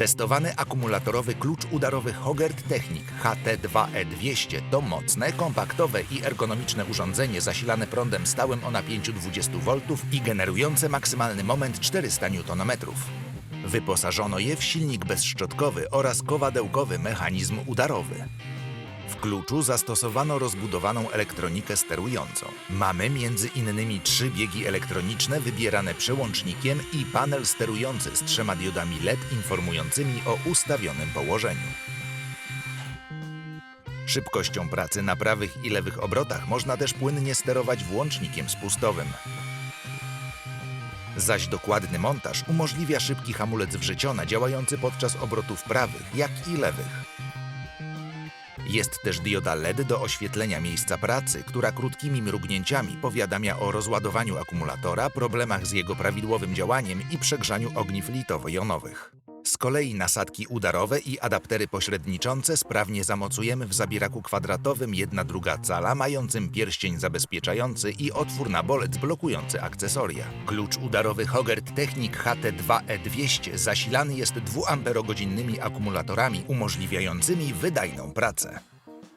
Testowany akumulatorowy klucz udarowy Hogert Technik HT2E200 to mocne, kompaktowe i ergonomiczne urządzenie zasilane prądem stałym o napięciu 20 V i generujące maksymalny moment 400 Nm. Wyposażono je w silnik bezszczotkowy oraz kowadełkowy mechanizm udarowy. Kluczu zastosowano rozbudowaną elektronikę sterującą. Mamy między innymi trzy biegi elektroniczne wybierane przełącznikiem i panel sterujący z trzema diodami LED informującymi o ustawionym położeniu. Szybkością pracy na prawych i lewych obrotach można też płynnie sterować włącznikiem spustowym. Zaś dokładny montaż umożliwia szybki hamulec wrzeciona działający podczas obrotów prawych, jak i lewych. Jest też dioda LED do oświetlenia miejsca pracy, która krótkimi mrugnięciami powiadamia o rozładowaniu akumulatora, problemach z jego prawidłowym działaniem i przegrzaniu ogniw litowo-jonowych. Z kolei nasadki udarowe i adaptery pośredniczące sprawnie zamocujemy w zabieraku kwadratowym 1 druga cala mającym pierścień zabezpieczający i otwór na bolec blokujący akcesoria. Klucz udarowy Hogert Technik HT2E200 zasilany jest 2-amperogodzinnymi akumulatorami umożliwiającymi wydajną pracę.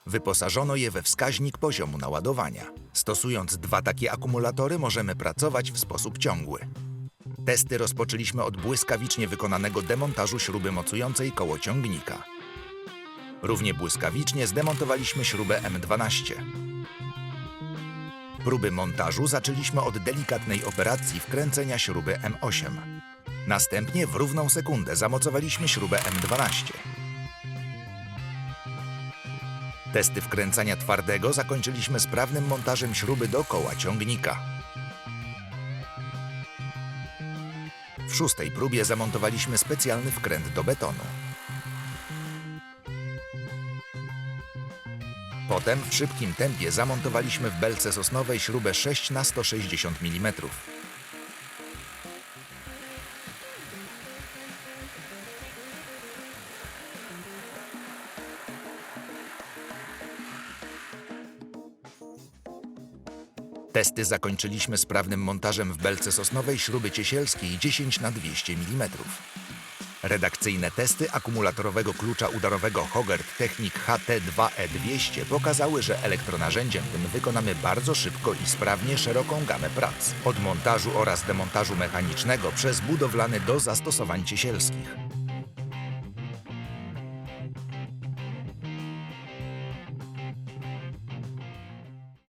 Wyposażono je we wskaźnik poziomu naładowania. Stosując dwa takie akumulatory możemy pracować w sposób ciągły. Testy rozpoczęliśmy od błyskawicznie wykonanego demontażu śruby mocującej koło ciągnika. Równie błyskawicznie zdemontowaliśmy śrubę M12. Próby montażu zaczęliśmy od delikatnej operacji wkręcenia śruby M8. Następnie w równą sekundę zamocowaliśmy śrubę M12. Testy wkręcania twardego zakończyliśmy sprawnym montażem śruby do koła ciągnika. W szóstej próbie zamontowaliśmy specjalny wkręt do betonu. Potem w szybkim tempie zamontowaliśmy w belce sosnowej śrubę 6 na 160 mm. Testy zakończyliśmy sprawnym montażem w belce sosnowej śruby ciesielskiej 10 na 200 mm. Redakcyjne testy akumulatorowego klucza udarowego Hogert Technik HT2E200 pokazały, że elektronarzędziem tym wykonamy bardzo szybko i sprawnie szeroką gamę prac. Od montażu oraz demontażu mechanicznego przez budowlany do zastosowań ciesielskich.